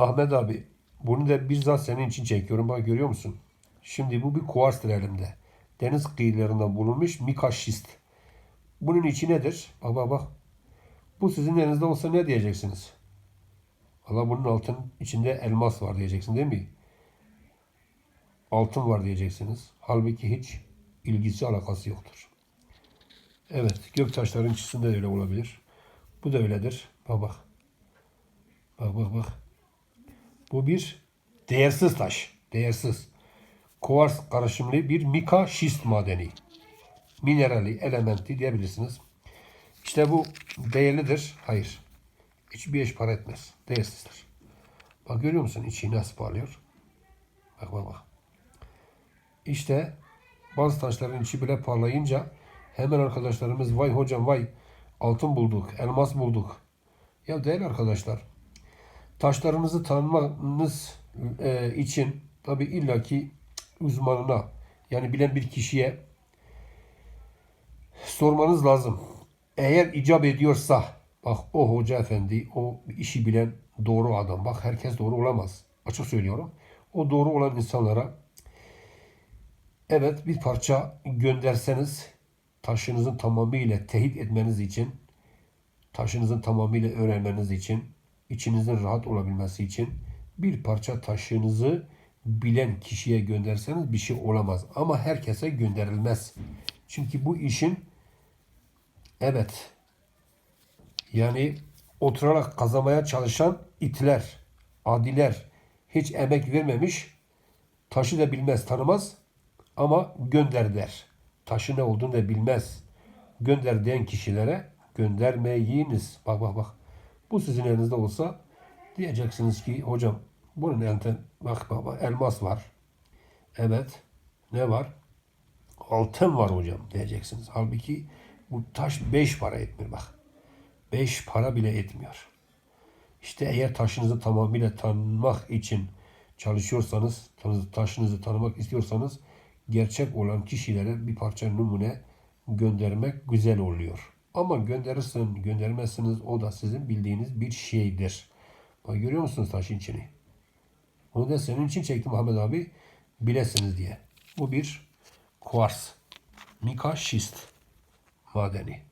Ahmet abi bunu da bizzat senin için çekiyorum. Bak görüyor musun? Şimdi bu bir kuarstır elimde. Deniz kıyılarında bulunmuş mikaşist. Bunun içi nedir? Bak bak bak. Bu sizin elinizde olsa ne diyeceksiniz? Valla bunun altın içinde elmas var diyeceksin değil mi? Altın var diyeceksiniz. Halbuki hiç ilgisi alakası yoktur. Evet, gök taşların içinde de öyle olabilir. Bu da öyledir. Bak bak. Bak bak bak. Bu bir değersiz taş. Değersiz. Kovars karışımlı bir mika şist madeni. Minerali, elementi diyebilirsiniz. İşte bu değerlidir. Hayır. Hiçbir eş para etmez. Değersizdir. Bak görüyor musun? İçi nasıl parlıyor? Bak bak bak. İşte bazı taşların içi bile parlayınca hemen arkadaşlarımız vay hocam vay altın bulduk, elmas bulduk. Ya değil arkadaşlar. Taşlarınızı tanımanız e, için tabi illaki uzmanına yani bilen bir kişiye sormanız lazım. Eğer icap ediyorsa bak o hoca efendi o işi bilen doğru adam. Bak herkes doğru olamaz. Açık söylüyorum. O doğru olan insanlara Evet bir parça gönderseniz taşınızın tamamıyla teyit etmeniz için, taşınızın tamamıyla öğrenmeniz için, içinizin rahat olabilmesi için bir parça taşınızı bilen kişiye gönderseniz bir şey olamaz. Ama herkese gönderilmez. Çünkü bu işin evet yani oturarak kazamaya çalışan itler, adiler hiç emek vermemiş, taşı da bilmez, tanımaz ama gönder der. Taşı ne olduğunu da bilmez. Gönder diyen kişilere göndermeyiniz. Bak bak bak. Bu sizin elinizde olsa diyeceksiniz ki hocam bunun elinde bak bak elmas var. Evet. Ne var? Altın var hocam diyeceksiniz. Halbuki bu taş 5 para etmiyor bak. 5 para bile etmiyor. İşte eğer taşınızı tamamıyla tanımak için çalışıyorsanız, taşınızı tanımak istiyorsanız gerçek olan kişilere bir parça numune göndermek güzel oluyor. Ama gönderirsin, göndermezsiniz o da sizin bildiğiniz bir şeydir. Bak görüyor musunuz taşın içini? Onu da senin için çektim Ahmet abi. Bilesiniz diye. Bu bir kuars. Mika şist madeni.